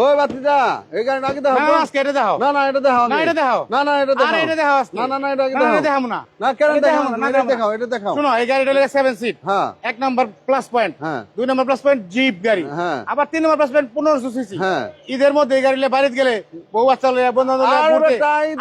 ওই এই গাড়িটা আগে দেখো না আজকে এটা দেখো না না এটা দেখো না, এটা দেখো না না এটা দেখো আরে এটা দেখো। না না না এটা আগে না, না, কেন না, এটা দেখাও এটা দেখাও। শোনো এই গাড়িটা হলো সেভেন সিট হ্যাঁ। এক নম্বর প্লাস পয়েন্ট হ্যাঁ। দুই নাম্বার প্লাস পয়েন্ট জিপ গাড়ি। হ্যাঁ। আবার তিন নম্বর প্লাস পয়েন্ট 1500 সিসি হ্যাঁ। ঈদের মধ্যে এই গাড়ি নিয়ে বাড়িতে গেলে বউ বাচ্চা লইয়া বন্ধু।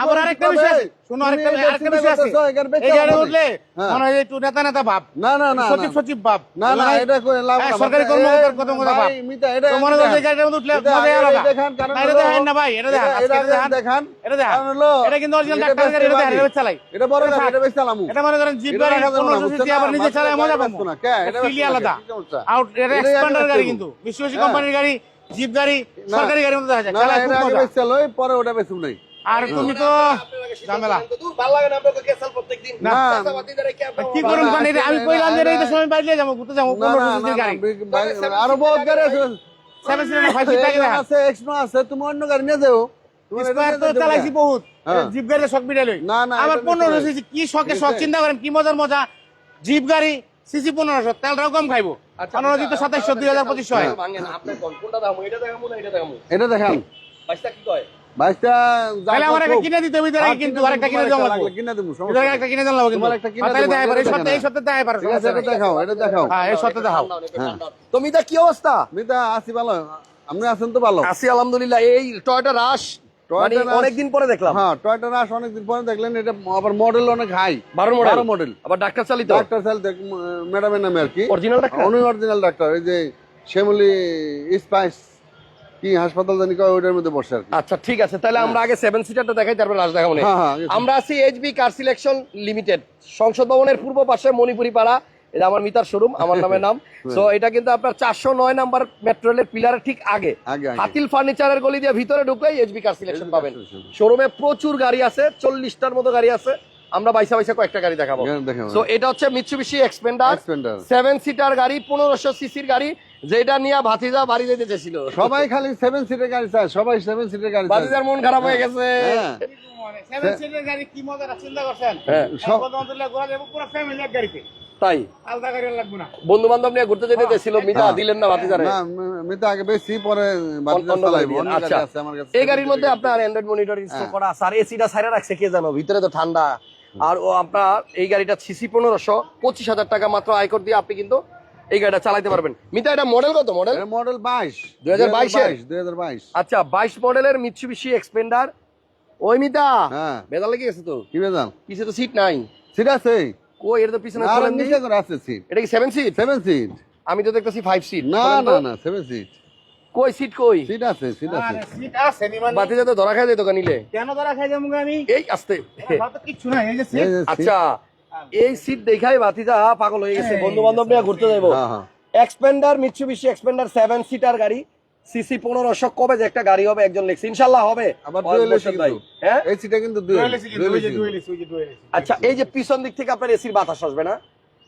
আবার আরেকটা বিষয়। শোনো আরেকটা আরেকটা বিষয় আছে এই গাড়ি গাড়ি না। উঠলে হ্যাঁ। মনে হয় একটু নেতা নেতা ভাব না না না সচিব সচিব ভাব না না মানে এটা করে লাভ হ্যাঁ, না। সরকারি এই, কর্মকর্তার কর্মকর্তা ভাব মিতা, এটা তো মনে করো যে মধ্যে উঠলে এটা আলাদা দেখান, কারণ এটা হলো- না ভাই এটা দেখান এটা- আজকে এটা এটা দেখান দেখান। এটা দেখান কারণ হলো, এটা কিন্তু অরিজিনাল ডাক্তার গাড়ি এটা বেচতে দেখান, পারি। এটা চালাই এটা বড় এটা এটা বেচতে চালামু। এটা মনে করেন জিপ গাড়ি রাখা যাবে না, পনেরোশো বুঝছেন সিসি না? আবার নিজে চালায় মজা পাবো না। কে? এটা ফিলি আলাদা আউট এটা এটাই গাড়ি কিন্তু বিশ্বসী। কোম্পানির গাড়ি জিপ গাড়ি সরকারি গাড়ির মতো দেখা যায় না, না, চালায় খুব মজা। পরে ওটা বেচবো নাই। আর তুমি তো ঝামেলা না। কি করুন মানে এটা আমি কইলাম যে এই সময় বাইরে যাব ঘুরতে যাব না, না, পনেরোশো না, সিসির না, গাড়ি। আরও বহুত গাড়ি আছে। সেভেন সিটার ফাইভ সিটার আছে, Exmo আছে, তুমি অন্য গাড়ি নিয়ে যাও। তোমার এটা স্কোয়ার নিয়ে তো যেতে চালাইছি বহুত। হ্যাঁ। জিপ গাড়ি শখ মিটাইলই না, কি শখে ঠিক শখ চিন্তা করেন কি মজার মজা? জিপ গাড়ি সিসি পনেরোশো তেলটাও কম খাইবো। আচ্ছা, পনেরো তো সাতাইশশো দুই হাজার পঁচিশশো হয়। এটা দেখান। বাইশটা যা তাহলে আমার একটা কিনে দিতে হবে এটার হ্যাঁ, কিন্তু আরেকটা কিনে তোমার লাগবে। কিনে দিবো, সমস্যা একটা কিনে দেওয়া লাগবে তোমার একটা কিনে তাহলে দেখাই পারে এই সপ্তাহে এই সপ্তাহে দেখাই পারে ঠিক আছে, এটা দেখাও, এটা দেখাও। হ্যাঁ এই সপ্তাহে দেখাও। তো মিতা কি অবস্থা? মিতা, আছি ভালো। আপনি আছেন তো ভালো? আছি আলহামদুলিল্লাহ। এই টয়টা রাশ টয়োটা রাশ- অনেকদিন পরে দেখলাম। হ্যাঁ টয়টা রাশ অনেকদিন পরে দেখলেন এটা আবার মডেল অনেক হাই বারো মডেল বারো মডেল আবার ডাক্তার চালিত? ডাক্তার সাল ম্যাডামের নামে আর কি। অরিজিনাল ডাক্তার অরিজিনাল ডাক্তার এই যে শ্যামলি স্পাইস কি হাসপাতাল জানি কয় ওইটার মধ্যে বসে আর আচ্ছা ঠিক আছে তাহলে আমরা আগে সেভেন সিটারটা দেখাই তারপর রাশ দেখাবো। হ্যাঁ, হ্যাঁ, আমরা আছি এইচবি কার সিলেকশন লিমিটেড সংসদ ভবনের পূর্ব পাশে মণিপুরি পাড়া এটা আমার মিতার শোরুম আমার নামের নাম। সো এটা কিন্তু আপনার চারশো নয় নাম্বার মেট্রো রেলের পিলারের ঠিক আগে। হাতিল ফার্নিচারের গলি দিয়ে ভিতরে ঢুকলেই এইচবি কার সিলেকশন পাবেন। শোরুমে প্রচুর গাড়ি আছে চল্লিশটার মতো গাড়ি আছে। আমরা বাইসা বাইসা কয়েকটা গাড়ি দেখাবো। হ্যাঁ, সো এটা হচ্ছে মিৎসুবিশি এক্সপেন্ডার। সেভেন সিটার গাড়ি পনেরোশো সিসির গাড়ি। যেটা নিয়ে ভাতিজা বাড়ি যেতে চেয়েছিল সবাই খালি সেভেন সিটের গাড়ি চায় সবাই সেভেন সিটের গাড়ি ভাতিজার মন খারাপ হয়ে গেছে। হ্যাঁ। সেভেন সিটার গাড়ি কি মজা চিন্তা করছেন? হ্যাঁ, সব- বন্ধুরা ঘোরা যাব পুরো ফ্যামিলি এক গাড়িতে। তাই। আলাদা গাড়ি আর লাগবে না। বন্ধু বান্ধব নিয়ে ঘুরতে যেতে চেয়েছিল মিতা হ্যাঁ। দিলেন না ভাতিজারে? না আগে বেশি পরে আচ্ছা। আছে আমার কাছে। এই গাড়ির মধ্যে আপনার অ্যান্ড্রয়েড মনিটর ইনস্টল। করা আছে আর এসিটা সাইডে রাখছে কে জানো? ভিতরে তো ঠান্ডা। আর ও আপনার এই গাড়িটা সিসি পনেরোশো পঁচিশ হাজার টাকা মাত্র আয়কর দিয়ে আপনি কিন্তু এই গাড়িটা চালাতে পারবেন। মিতা এটা মডেল কত? মডেল মডেল বাইশ। 2022 এর? দুই হাজার বাইশ আচ্ছা বাইশ মডেলের মিৎসুবিশি এক্সপেন্ডার ওই মিতা হ্যাঁ। বেদা লেগে গেছে তো। কি বেজান পিছে তো সিট নাই। সিট আছে? কই এটা তো পিছনে আর খোলেন নিচে করে আছে সিট এটা কি সেভেন সিট সেভেন সিট আমি তো দেখতেছি ফাইভ সিট না না না সেভেন সিট কই সিট কই? সিট আছে সিট আছে। আরে সিট আছে নি মানে। বাতি যাতে ধরা খাই যায় দোকান নিলে। কেন ধরা খাই যাব আমি এই আসতে। তো কিচ্ছু নাই এই যে সিট আচ্ছা। এই সিট দেখাই বাতিজা পাগল হয়ে গেছে। বন্ধু বান্ধব নিয়ে ঘুরতে যাব হ্যাঁ হ্যাঁ। Xpander Mitsubishi Xpander seven seater গাড়ি। সিসি পনেরোশো কবে যে একটা গাড়ি হবে একজন লিখছে ইনশাল্লাহ হবে। হ্যাঁ? এই কিন্তু আচ্ছা এই যে পিছন দিক থেকে আপনার এসির বাতাস আসবে না?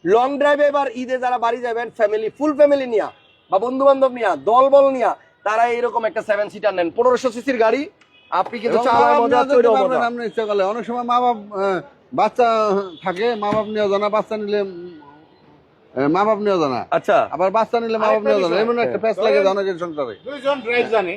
লং ড্রাইভে এবার ঈদে যারা বাড়ি যাবেন ফ্যামিলি ফুল ফ্যামিলি নিয়া বা বন্ধু বান্ধব নিয়া দল বল নিয়া তারা এইরকম একটা সেভেন সিটার নেন। পনেরোশো সিসির গাড়ি। আপনি কিন্তু মজা। অনেক সময় মা বাপ আহ, বাচ্চা থাকে মা বাপ নিয়েও জানা বাচ্চা নিলে মা বাপ নিয়েও জানা আচ্ছা। আবার বাচ্চা নিলে মা বাপ নিয়েও জানা এমন একটা ফ্যাস লাগে যে সংসারে। দুইজন ড্রাইভ জানে।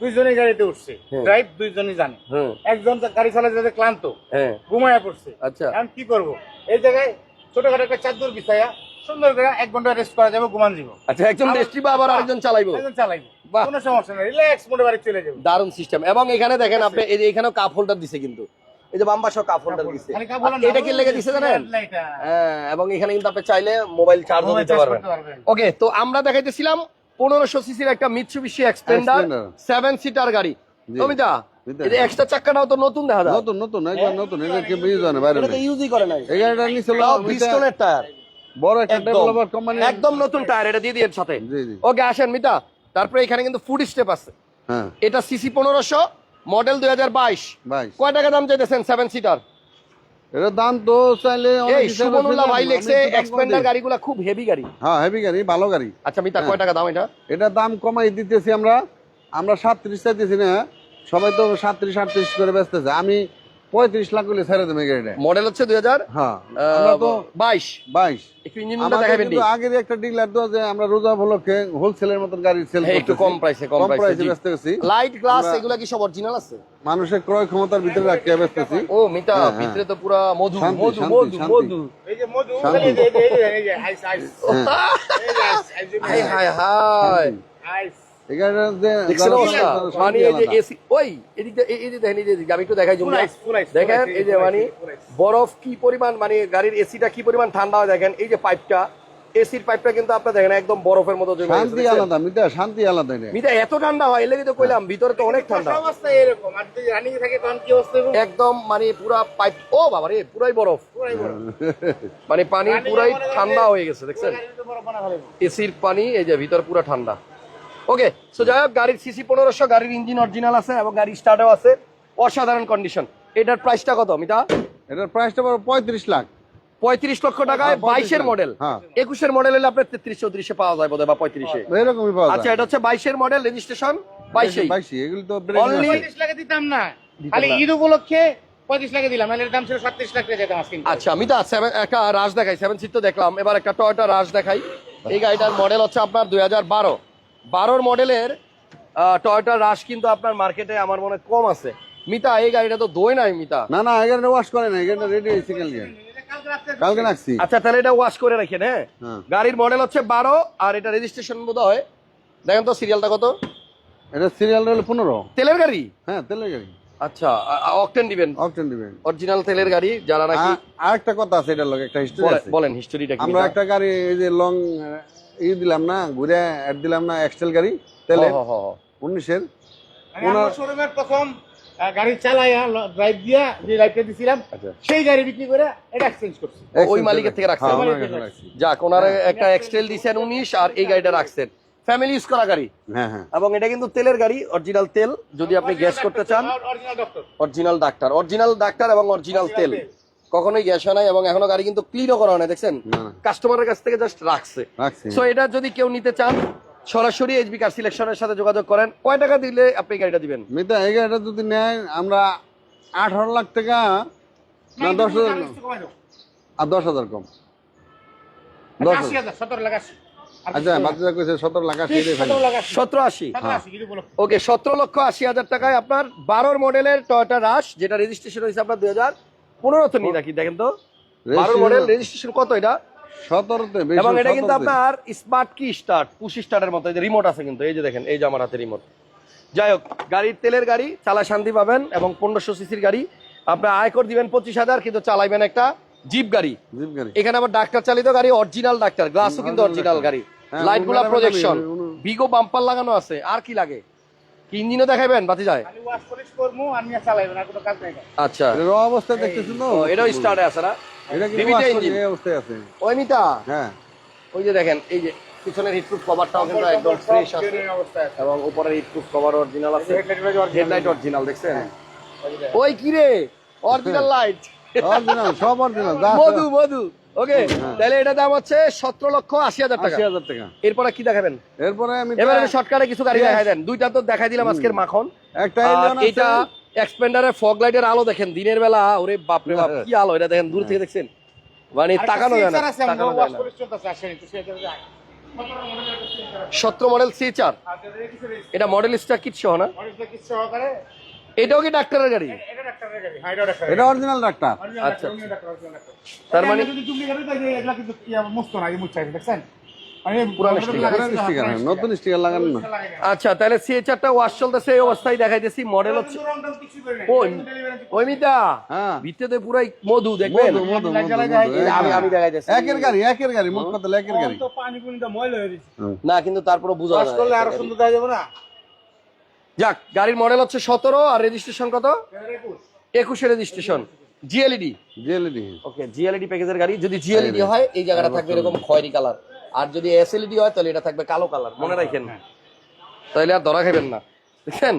দুইজনই গাড়িতে উঠছে। হ্যাঁ। ড্রাইভ দুইজনই জানে। হ্যাঁ। একজন তো গাড়ি চালাতে যেতে ক্লান্ত হ্যাঁ। ঘুমায়া পড়ছে। আচ্ছা। এখন কি করব? এই জায়গায় ছোটখাটো একটা চাদর বিছাইয়া সুন্দর করে এক ঘণ্টা রেস্ট করা যাবে ঘুমান যাব আচ্ছা একজন রেস্ট্রি বা আবার আরেকজন চালাইবো? একজন চালাইবো। কোনো সমস্যা নেই রিল্যাক্স মোডে বাড়ি চলে যাব। দারুণ সিস্টেম এবং এখানে দেখেন আপনি এই যে এখানেও কাপ হোল্ডার দিছে কিন্তু। এই যে বাম্বাসহ কাপ হোল্ডার দিছে। এটা কি লেগে দিছে জানেন? হ্যাঁ এবং এখানে কিন্তু আপনি চাইলে মোবাইল চার্জ দিতে পারবেন। ওকে তো আমরা দেখাইতেছিলাম পনেরোশো সিসির একটা মিৎসুবিশি Xpander। সেভেন সিটার গাড়ি। অমিতা এক্সট্রা তো নতুন দেখা যায়। নতুন নতুন একবার নতুন এটা কি বুঝে জানে বাইরে এটা ইউজই করে নাই। এই গাড়িটা নিছিল তাও ব্রিস্টনের টায়ার বড় একটা একদম। ডেভেলপার কোম্পানি একদম নতুন টায়ার এটা দিয়ে দিয়ে সাথে। জি জি। ওকে আসেন মিতা। তারপরে এখানে কিন্তু ফুড স্টেপ আছে। হ্যাঁ। এটা সিসি পনেরোশো। মডেল দুই হাজার বাইশ। কয় টাকা দাম চাইতেছেন সেভেন সিটার এটার দাম তো চাইলে অনেক এই সুবনুল্লাহ ভাই লেখছে একটু দাম কম এক্সপেন্ডার গাড়িগুলো খুব হেভি গাড়ি। হ্যাঁ হেভি গাড়ি ভালো গাড়ি। আচ্ছা মিতা কয় টাকা দাম এটা? এটার দাম কমাই দিতেছি আমরা। আমরা সাতত্রিশ চাইতেছি না। সবাই তো সাতত্রিশ আটত্রিশ করে বেচতেছে। আমি পঁয়ত্রিশ লাখ করে ছেড়ে দেবে গাড়িটা মডেল হচ্ছে দুই হাজার হ্যাঁ বাইশ বাইশ একটু ইঞ্জিনটা দেখাবেন আগের একটা ডিলার তো যে আমরা রোজা উপলক্ষে হোলসেলের মতন গাড়ি সেল হ্যাঁ, একটু কম প্রাইসে কম প্রাইসে ব্যস্ত গেছি লাইট গ্লাস আমরা- এগুলা কি সব অরিজিনাল আছে মানুষের ক্রয় ক্ষমতার ভিতরে রাখিয়ে ব্যস্তেছি ও মিতা হ্যাঁ, হ্যাঁ। ভিতরে তো পুরা মধু মধু মধু মধু এই যে মধু এই যে এই যে এই হ্যাঁ, ice high high high ice এই গাড়িটা যে দেখছেন যারা- অবস্থা? যারা মানে এই যে এসি ওই এদিকে এই এই যে দেখেন এই যে আমি একটু দেখাই zoom Full ice, full ice, দেখেন এই যে মানে বরফ কি পরিমাণ মানে গাড়ির এসিটা কি পরিমাণ ঠান্ডা হয় দেখেন এই যে পাইপটা এসির পাইপটা কিন্তু আপনার দেখেন একদম বরফের মতো শান্তি আলাদা মিটা শান্তি আলাদা মিতা এত ঠান্ডা হয় এলে তো কইলাম ভিতরে তো অনেক ঠান্ডা। অবস্থা এরকম আর যদি রানিং থাকে তখন কি অবস্থা একদম মানে পুরা পাইপ ও বাবা রে পুরাই বরফ। মানে পানি পুরাই ঠান্ডা হয়ে গেছে দেখছেন? এসির পানি এই যে ভিতর পুরো ঠান্ডা। ওকে সো যাই হোক গাড়ির সিসি পনেরোশো গাড়ির ইঞ্জিন অরিজিনাল আছে এবং গাড়ি স্টার্টও আছে। অসাধারণ কন্ডিশন এটার প্রাইসটা কত মিতা এটার প্রাইসটা বড় পঁয়ত্রিশ লাখ। পঁয়ত্রিশ লক্ষ টাকায় হ্যাঁ, 35 বাইশের মডেল হ্যাঁ। একুশের মডেল হলে আপনার তেত্রিশ চৌত্রিশে পাওয়া যায় বোধহয় বা পঁয়ত্রিশে। এরকমই পাওয়া আচ্ছা এটা হচ্ছে বাইশের মডেল রেজিস্ট্রেশন বাইশে বাইশি এগুলি তো। পঁয়ত্রিশ লাখে দিতাম না। খালি ঈদ উপলক্ষে পঁয়ত্রিশ লাখে দিলাম এর দাম ছিল সাতত্রিশ লাখ টাকা যেতাম আজকে আচ্ছা সেভেন একটা রাশ দেখাই সেভেন সিট তো দেখলাম। এবার একটা টয়টা রাশ দেখাই। এই গাড়িটার মডেল হচ্ছে আপনার দুই হাজার বারো। বারোর মডেলের টয়টা রাশ কিন্তু আপনার মার্কেটে আমার মনে কম আছে। মিতা এই গাড়িটা তো দই নাই মিতা। না না এখানে ওয়াশ করে না এখানে রেডি হয়েছে কালকে। কালকে রাখছি। আচ্ছা তাহলে এটা ওয়াশ করে রাখেন হ্যাঁ? হ্যাঁ। গাড়ির মডেল হচ্ছে বারো আর এটা রেজিস্ট্রেশন বোধ হয় দেখেন তো সিরিয়ালটা কত? এটা সিরিয়াল হলো পনেরো। তেলের গাড়ি? হ্যাঁ তেলের গাড়ি। আচ্ছা অকটেন দিবেন। অপশন দিবেন। অরিজিনাল তেলের গাড়ি যারা নাকি আর একটা কথা আছে এটার লগে একটা হিস্ট্রি আছে। বলেন হিস্টোরিটা কি আমরা একটা গাড়ি এই যে লং ই দিলাম না ঘুরে অ্যাড দিলাম না এক্সেল গাড়ি তেলে। উনিশের। শোরুমের প্রথম গাড়ি চালাইয়া ড্রাইভ দিয়া যে লাইফটা দিছিলাম আচ্ছা। সেই গাড়ি বিক্রি করে এটা এক্সচেঞ্জ করছি। ওই মালিকের থেকে রাখছেন? হ্যাঁ, রাখছি। যাক ওনার একটা এক্সটেল দিছেন উনিশ আর এই গাড়িটা রাখছেন। ফ্যামিলি ইউজ করা গাড়ি। হ্যাঁ হ্যাঁ। এবং এটা কিন্তু তেলের গাড়ি অরিজিনাল তেল যদি আপনি গ্যাস করতে চান। অরিজিনাল ডাক্তার অরিজিনাল ডাক্তার এবং অরিজিনাল তেল। কখনোই গ্যাস হয় নাই এবং এখনও গাড়ি কিন্তু ক্লিনও করা হয় না দেখছেন? কাস্টমারের কাছ থেকে জাস্ট রাখছে। সো এটা যদি কেউ নিতে চান সরাসরি এইচবি কার সিলেকশনের সাথে যোগাযোগ করেন। কয় টাকা দিলে আপনি গাড়িটা দিবেন? মিতা এই গাড়িটা যদি নেয় আমরা আঠারো লাখ টাকা না দশ হাজার আর দশ হাজার কম। দশ হাজার সতেরো লাখ আশি। আচ্ছা কইছে 17 লাখ 80 17 ওকে 17 লক্ষ 80 হাজার টাকায় আপনার 12 মডেলের টয়টা রাশ যেটা রেজিস্ট্রেশন হইছে আপনার 2000 দেখেন তো। বারো মডেল রেজিস্ট্রেশন কত এটা? এবং এটা কিন্তু আপনার স্মার্ট কি স্টার্ট পুশ স্টার্টের মতো রিমোট আছে কিন্তু এই যে দেখেন এই যে আমার হাতে রিমোট যাই হোক গাড়ির তেলের গাড়ি চালা শান্তি পাবেন এবং পনেরোশো সিসির গাড়ি। আপনার আয়কর দিবেন পঁচিশ হাজার কিন্তু চালাইবেন একটা জিপ গাড়ি। এখানে আবার ডাক্তার চালিত গাড়ি অরিজিনাল ডাক্তার গ্লাসও কিন্তু অরিজিনাল গাড়ি। লাইটগুলা প্রজেকশন বিগো বাম্পার লাগানো আছে আর কি লাগে? কি ইঞ্জিনও দেখাবেন? বাতি যায়? খালি ওয়াশ পলিশ করব আর নিয়ে চালাইবেন আর কোনো কাজ নাই আচ্ছা। র অবস্থায় দেখতেছেন তো? এটাও স্টার্টে আছে না? এটা এই অবস্থায় আছে। ওই মিতা হ্যাঁ। ওই যে দেখেন এই যে পিছনের হিটপ্রুফ কভারটাও কিন্তু একদম ফ্রেশ আছে। এবং উপরের হিটপ্রুফ কভার অরিজিনাল আছে। হেডলাইট অরিজিনাল দেখছেন? ওই কি রে? অরিজিনাল লাইট অরিজিনাল সব অরিজিনাল মধু মধু। ওকে তাহলে এটা দাম হচ্ছে সতেরো লক্ষ আশি হাজার টাকা। আশি হাজার টাকা। এরপরে কি দেখাবেন? এরপরে আমি এবারে শর্টকাটে কিছু গাড়ি দেখাই দেন। দুইটা তো দেখাই দিলাম আজকের মাখন। একটা এটা এক্সপেন্ডারের ফগ লাইটের আলো দেখেন দিনের বেলা ওরে বাপরে বাপ কি আলো এটা দেখেন দূর থেকে দেখছেন। মানে তাকানো যায় না তাকানো যায়। সতেরো মডেল সি চার। এটা মডেল স্টার কিট সহ না? এটাও কি ডাক্তারের গাড়ি? এটা হ্যাঁ, অরিজিনাল ডাক্তার। আচ্ছা, ডাক্তার, ডাক্তার। তার মানে- না, দেখছেন? মানে নতুন স্টিকার লাগানো না। না। আচ্ছা তাহলে সি ওয়াশ চলতেছে এই অবস্থায় দেখাইতেছি। মডেল হচ্ছে হ্যাঁ। ভিতরে পুরাই মধু দেখবেন? আমি হ্যাঁ। দেখাইতেছি। একের গাড়ি একের গাড়ি মুখ কথা একের গাড়ি। হয়ে। না কিন্তু তারপরে বুঝা করলে আরও সুন্দর দেখা যাবে না? যাক গাড়ির মডেল হচ্ছে সতেরো আর রেজিস্ট্রেশন কত? একুশে রেজিস্ট্রেশন জিএলইডি জেলেডি ওকে জিএলইডি প্যাকেজের গাড়ি। যদি জিএলইডি হয় এই জায়গাটা থাকবে এরকম খয়েরি কালার আর যদি এসএলইডি হয় তাহলে এটা থাকবে কালো কালার মনে রাখেন। তাহলে আর ধরা খাবেন না। দেখছেন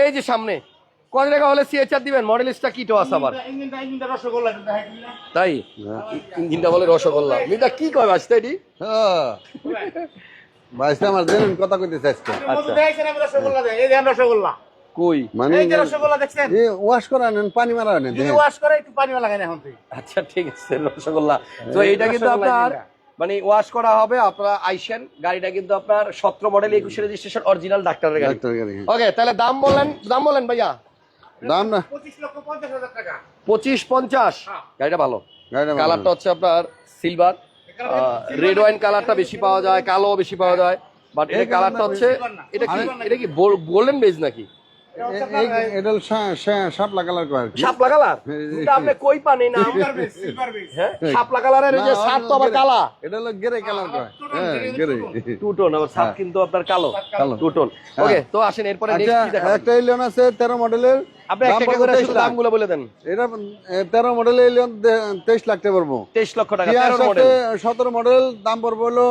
এই যে সামনে কত টাকা হলে সিএচআর দিবেন? মডেল স্টা কিটো আছে আবার? তাই? ইঞ্জিনটা বলে রসগোল্লা। এটা কি কয় বাঁচতে এটি ভাইসা আমার কথা কইতেছে আজকে। মধু দেখাইছেন, আমি রসগোল্লা দেই। এই দেখেন রসগোল্লা। কই? মানে এই যে রসগোল্লা দেখছেন? ওয়াশ করা নেন পানি মারা নেন যদি ওয়াশ করে একটু পানি লাগাই এখন আচ্ছা ঠিক আছে রসগোল্লা। তো এইটা কিন্তু আপনার মানে ওয়াশ করা হবে আপনারা আইসেন গাড়িটা কিন্তু আপনার সতেরো মডেল একুশে রেজিস্ট্রেশন অরিজিনাল ডাক্তারের গাড়ি। হ্যাঁ। ওকে তাহলে দাম বলেন দাম বলেন ভাইয়া। দাম না। পঁচিশ পঞ্চাশ হ্যাঁ। গাড়িটা ভালো। গাড়িটা ভালো। কালারটা হচ্ছে আপনার সিলভার রেড ওয়াইন কালারটা বেশি পাওয়া যায় কালো বেশি পাওয়া যায় বাট কালারটা কালারটা হচ্ছে এটা কি এটা কি গোল্ডেন বেজ নাকি? এটা হচ্ছে এ- আপনার, এই- এটা হলো সা- সা- শাপলা কালার কয় আর কি। শাপলা কালার? আপনি কই পানি না silver base, silver base। শাপলা কালারের যে না, তো আবার কালা এটা হলো গেরে কালার কয় হ্যাঁ এটা গেরে। two tone। টু টোন আবার সাপ। কিন্তু আপনার কালো। কালো। টু ওকে তো আসেন এরপরে নেক্সট কি দেখাবেন? একটা এলিয়ন আছে তেরো মডেলের। আপনি একটা করে 23। দামগুলো বলে দেন। এটা এ, তেরো মডেলের এলিয়ন তেইশ লাখ টাকা পড়ব। তেইশ লক্ষ টাকা তেরো আছে মডেল। সতেরো মডেল দাম পড়বে হলো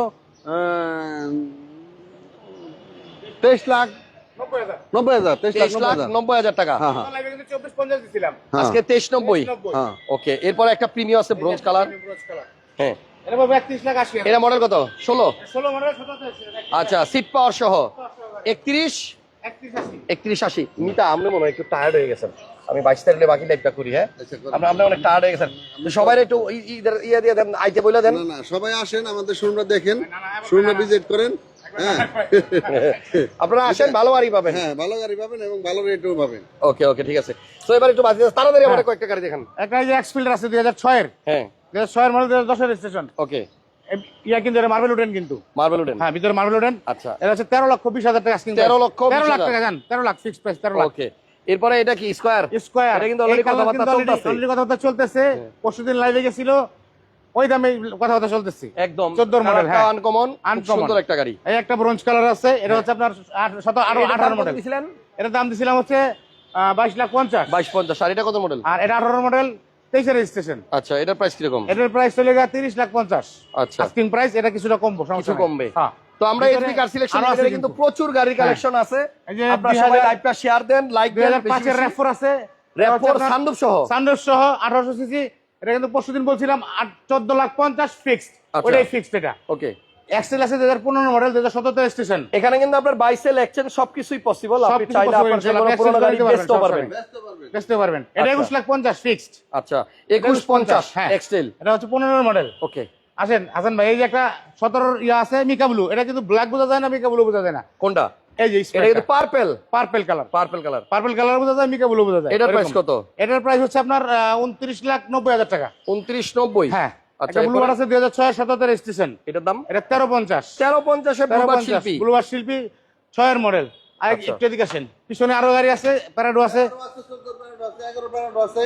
তেইশ লাখ নব্বই হাজার। তেইশ লাখ নব্বই হাজার। টাকা। হ্যাঁ। আজকে তেইশ নব্বই। হ্যাঁ। ওকে এরপরে একটা প্রিমিয়াম আছে ব্রোঞ্জ কালার। হ্যাঁ। এটা মডেল কত? ষোলো। আচ্ছা সিট পাওয়ার সহ। একত্রিশ? একত্রিশ আশি। মিতা আপনি মনে হয় একটু টায়ার্ড হয়ে গেছেন। আমি বাইশ তারিখে বাকি লাইফটা করি হ্যাঁ? আপনি আপনি অনেক টায়ার্ড হয়ে গেছেন। সবাই একটু ইয়ে দিয়ে দেন আইতে বলে দেন। না না সবাই আসেন আমাদের শোরুমটা দেখেন। শোরুমটা ভিজিট করেন। আপনারা আসেন ভালো গাড়ি পাবেন। হ্যাঁ ভালো গাড়ি পাবেন এবং ভালো রেটও পাবেন। ওকে ওকে ঠিক আছে। তো এবার একটু বাজে তাড়াতাড়ি আমার কয়েকটা গাড়ি দেখান। একটা এই যে আছে দুই হাজার ছয়ের। হ্যাঁ। দুই হাজার ছয়ের মডেল দুই হাজার দশের স্টেশন ওকে। ইয়া কিন্তু এটা মার্বেল উঠেন কিন্তু। মার্বেল উডেন হ্যাঁ ভিতরে মার্বেল উঠেন আচ্ছা। এটা হচ্ছে তেরো লক্ষ বিশ হাজার টাকা asking 13 লক্ষ তেরো 20 লাখ টাকা জান তেরো লাখ ফিক্স প্রাইস তেরো লাখ। ওকে। এরপরে এটা কি স্কয়ার স্কোয়ার এটা কিন্তু already কথাবার্তা চলতেছে। অলরেডি কথাবার্তা চলতেছে। পরশুদিন লাইভে গেছিল। ওই দামে কথাবার্তা চলতেছে। একদম। 14 মডেল, হ্যাঁ। আনকমন। সুন্দর একটা গাড়ি। এই একটা ব্রোঞ্জ কালার আছে এটা হচ্ছে আপনার শত আঠারো মডেল দিছিলেন? এটার দাম দিছিলাম হচ্ছে বাইশ লাখ পঞ্চাশ। বাইশ পঞ্চাশ। আর এটা কত মডেল আর এটা আঠারো মডেল তেইশের রেজিস্ট্রেশন আচ্ছা এটার প্রাইস কীরকম? এটার প্রাইস চলে গেছে তিরিশ লাখ পঞ্চাশ। আচ্ছা। আস্কিং প্রাইস এটা কিছুটা কমবো সমস্যা কিছু কমবে। হ্যাঁ। তো আমরা এসবি কার সিলেকশন আছে কিন্তু। প্রচুর গাড়ির কালেকশন আছে। এই যে আপনারা সবাই লাইভটা শেয়ার দেন লাইক দেন হাজার পাঁচের র্যাফোর আছে। র্যাপোর সানরূপ সহ। সানডোজ সহ আঠারোশো সিসি এটা কিন্তু পরশুদিন বলছিলাম আট চোদ্দ লাখ পঞ্চাশ ফিক্সড আচ্ছা। ওটাই ফিক্সড এটা। ওকে এক্সেল আছে দুই হাজার পনেরো মডেল দুই হাজার সতেরো স্টেশন এখানে কিন্তু আপনার বাইসেল এক্সচেঞ্জ সবকিছুই পসিবল আপনি চাইলে আপনার যে কোনো পুরোনো গাড়ি exchange পারবেন, পারবেন। ব্যস্ত পারবেন। বেচতে পারবেন। এটা আচ্ছা। একুশ লাখ পঞ্চাশ ফিক্সড আচ্ছা। একুশ পঞ্চাশ হ্যাঁ। এক্সটেল এটা হচ্ছে পনেরো মডেল ওকে আসেন হাসান ভাই এই যে একটা সতেরো ইয়া আছে মিকা ব্লু এটা কিন্তু ব্ল্যাক বোঝা যায় না মিকা ব্লু বোঝা যায় না। কোনটা? এই যে এটা কিন্তু purple purple colour purple colour purple colour বোঝা যায় মিকা ব্লু বোঝা যায়। এটার প্রাইস কত? এটার প্রাইস হচ্ছে আপনার উনত্রিশ লাখ নব্বই হাজার টাকা। উনত্রিশ নব্বই? হ্যাঁ। আচ্ছা ব্লু? আছে এটার দাম? এটা শিল্পী। মডেল আর আচ্ছা। একটু এদিকে আসেন। পিছনে আরও গাড়ি আছে প্যারাডো আছে। এগারো প্যারাডো আছে।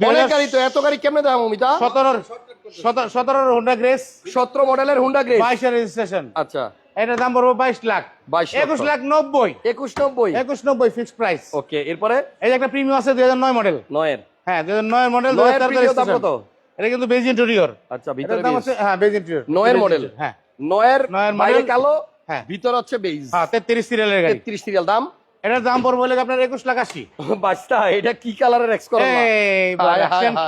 অনেক গাড়ি তো এত গাড়ি কেমনে দাম অমিতা হোন্ডা গ্রেস সতেরো মডেলের হুন্ডা গ্রেস বাইশের রেজিস্ট্রেশন আচ্ছা। এটার দাম পড়ব বাইশ লাখ। একুশ লাখ নব্বই। একুশ নব্বই। একুশ নব্বই ফিক্সড প্রাইস ওকে এরপরে? এই যে একটা প্রিমিয়াম আছে দুই হাজার নয় মডেল নয়ের। হ্যাঁ দুই হাজার নয় মডেল নয়ের premium দাম কত? এটা কিন্তু বেজ ইন্টেরিয়র আচ্ছা ভিতরে দাম। আছে হ্যাঁ বেজ ইন্টেরিয়র নয়ের মডেল হ্যাঁ। নয়ের নয়ের মডেল কালো হ্যাঁ। ভিতর হচ্ছে বেজ হ্যাঁ তেত্রিশ সিরিয়ালের গাড়ি। তেত্রিশ সিরিয়াল দাম? এটার দাম পড়বে হলে আপনার একুশ লাখ আশি। বাচ্চা এটা কি কালারের এক্স করো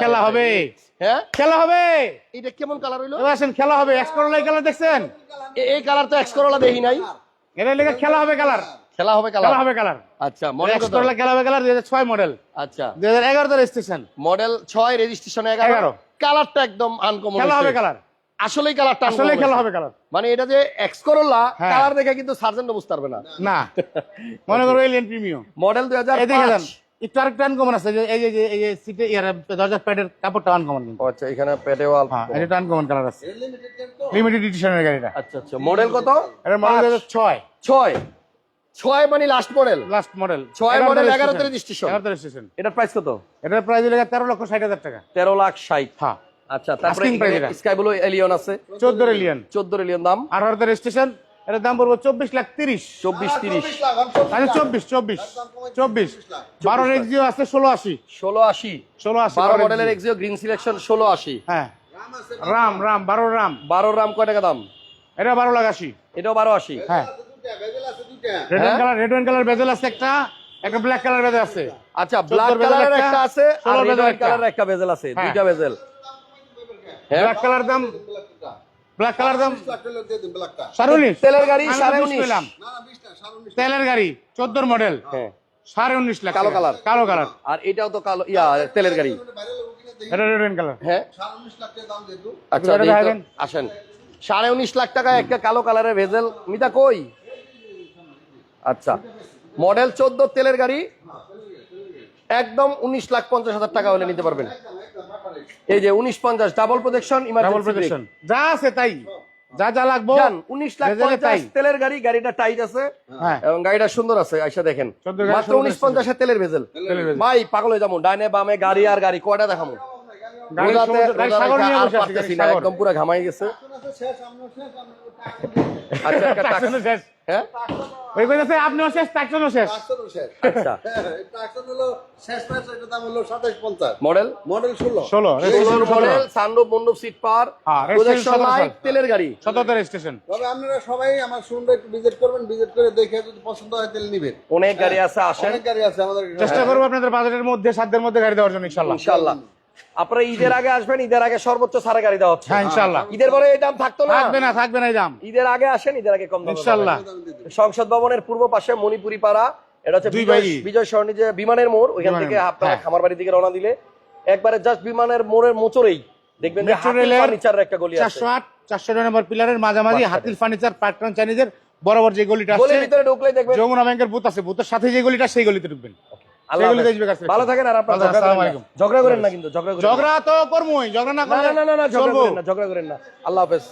খেলা হবে। হ্যাঁ? খেলা হবে। এটা কেমন কালার হইল? আসেন খেলা হবে। এক্স করোলা কালার দেখছেন? এই কালার তো এক্স করোলা দেখি নাই। এটা লেগে খেলা হবে কালার খেলা হবে খেলা কালার হবে কালার আচ্ছা মডেল এক্স কত? করোলা খেলা হবে কালার দুই হাজার ছয় মডেল আচ্ছা। দুই হাজার এগারো স্টেশন মডেল ছয় রেজিস্ট্রেশন এগারো। এগারো। কালারটা একদম আনকমন খেলা হবে কালার আসলেই কালারটা আসলে খেলা হবে কালার। মানে এটা যে এক্স করোলা হ্যাঁ। কালার দেখে কিন্তু সার্জেন্ট বুঝতে পারবে না। না। মনে করো এলিয়ান প্রিমিয়াম মডেল দেখে যান একটু আরেকটা আনকমন আছে এই যে এই যে সিটে ইয়ার দরজার প্যাডের কাপড়টা আনকমন কিন্তু। আচ্ছা এখানে পেটেও অল্প হ্যাঁ এটা আনকমন কালার আছে। লিমিটেড এডিশনের গাড়িটা। আচ্ছা আচ্ছা। মডেল কত? এটার মডেল দুই হাজার ছয়। ছয়। ছয় মানে লাস্ট মডেল লাস্ট মডেল ছয় model, এগারোতে registration। এগারোতে রেজিস্ট্রেশন এটার প্রাইস কত? এটার প্রাইস লেগে তেরো লক্ষ ষাট হাজার টাকা। তেরো লাখ ষাট। হ্যাঁ। আচ্ছা তারপরে। স্কাই ব্লু এলিয়ন আছে। চোদ্দ এলিয়ান চোদ্দ এলিয়ন দাম? আঠারোতে রেজিস্ট্রেশন এটার দাম পড়ব চব্বিশ লাখ তিরিশ। চব্বিশ তিরিশ। আচ্ছা চব্বিশ চব্বিশ চব্বিশ। বারো এক্সিও আছে ষোলো আশি। ষোলো আশি। ষোলো আশি বারো বারো মডেলের এক্সিও গ্রিন সিলেকশন ষোলো আশি। হ্যাঁ। রাম রাম বারো রাম বারো রাম কয় টাকা দাম? এটা বারো লাখ আশি। এটাও বারো আশি। হ্যাঁ। Red? Colour red colour bezel আছে একটা একটা ব্ল্যাক কালার বেজেল আছে। আচ্ছা ব্ল্যাক কালারের একটা আছে আর রেড একটা। কালারের একটা বেজেল আছে হ্যাঁ। দুইটা বেজেল ব্ল্যাক কালার দাম ব্ল্যাক কালার দাম সাড়ে উনিশ। তেলের গাড়ি সাড়ে উনিশ। পেলাম। তেলের গাড়ি চোদ্দোর মডেল হ্যাঁ। সাড়ে উনিশ লাখ কালো কালার। কালো কালার আর এটাও তো কালো ইয়া তেলের গাড়ি। এটা রেড কালার হ্যাঁ। আচ্ছা? আসেন। সাড়ে উনিশ লাখ টাকা একটা কালো কালারের ভেজেল। মিতা কই? আচ্ছা। মডেল চোদ্দ তেলের গাড়ি। একদম উনিশ লাখ পঞ্চাশ হাজার টাকা হলে নিতে পারবেন। এই যে উনিশ পঞ্চাশ double protection double emergency protection যা আছে তাই। যা যা লাগবো। উনিশ লাখ পঞ্চাশ তেলের গাড়ি গাড়িটা টাইট আছে। হ্যাঁ। এবং গাড়িটা সুন্দর আছে আইসা দেখেন। 14 মাত্র উনিশ। পঞ্চাশের তেলের ভেজেল। ভাই পাগল হয়ে যাব। ডাইনে বামে গাড়ি আর গাড়ি কয়টা দেখামো একদম পুরো ঘামাই গেছে। আচ্ছা হ্যাঁ? আচ্ছা। মডেল? মডেল ষোলো। ষোলো মডেল মন্ডপ সিট পার। হ্যাঁ, তেলের গাড়ি। সততার স্টেশন তবে আপনারা সবাই আমার শুনবে একটু ভিজিট করবেন ভিজিট করে দেখে যদি পছন্দ হয় তাহলে নিবেন। অনেক গাড়ি আছে আসেন। অনেক গাড়ি আছে আমাদের চেষ্টা করব আপনাদের বাজেটের মধ্যে সাধ্যের মধ্যে গাড়ি দেওয়ার জন্য ইনশাল্লাহ ইনশাল্লাহ আপনারা ঈদের আগে আসবেন ঈদের আগে সর্বোচ্চ সারা গাড়ি দেওয়া হচ্ছে। হ্যাঁ ইনশাল্লাহ। ঈদের পরে এই দাম থাকতো না? থাকবে না থাকবে না এই দাম। ঈদের আগে আসেন ঈদের আগে কম দামে ইনশাল্লাহ। সংসদ ভবনের পূর্ব পাশে মণিপুরি পাড়া এটা হচ্ছে বিজয় সরণি যে বিমানের মোড় ওইখান থেকে আপনারা হ্যাঁ। খামার বাড়ি দিকে রওনা দিলে। একবারে জাস্ট বিমানের মোড়ের মোচরেই দেখবেন যে একটা গলি আছে। চারশো আট চারশো নম্বর পিলারের মাঝামাঝি। হাতিল ফার্নিচার পার্টন চাইনিজের বরাবর যে গলিটা আছে গলির ভিতরে ঢুকলেই দেখবেন যমুনা ব্যাংকের বুথ আছে বুথের সাথে যে গলিটা সেই গলিতে ঢুকবেন। ভালো থাকেন আর আপনার ঝগড়া করেন না। কিন্তু ঝগড়া করেন ঝগড়া তো করব ঝগড়া না না ঝগড়া করেন না ঝগড়া করেন না। আল্লাহ হাফেজ।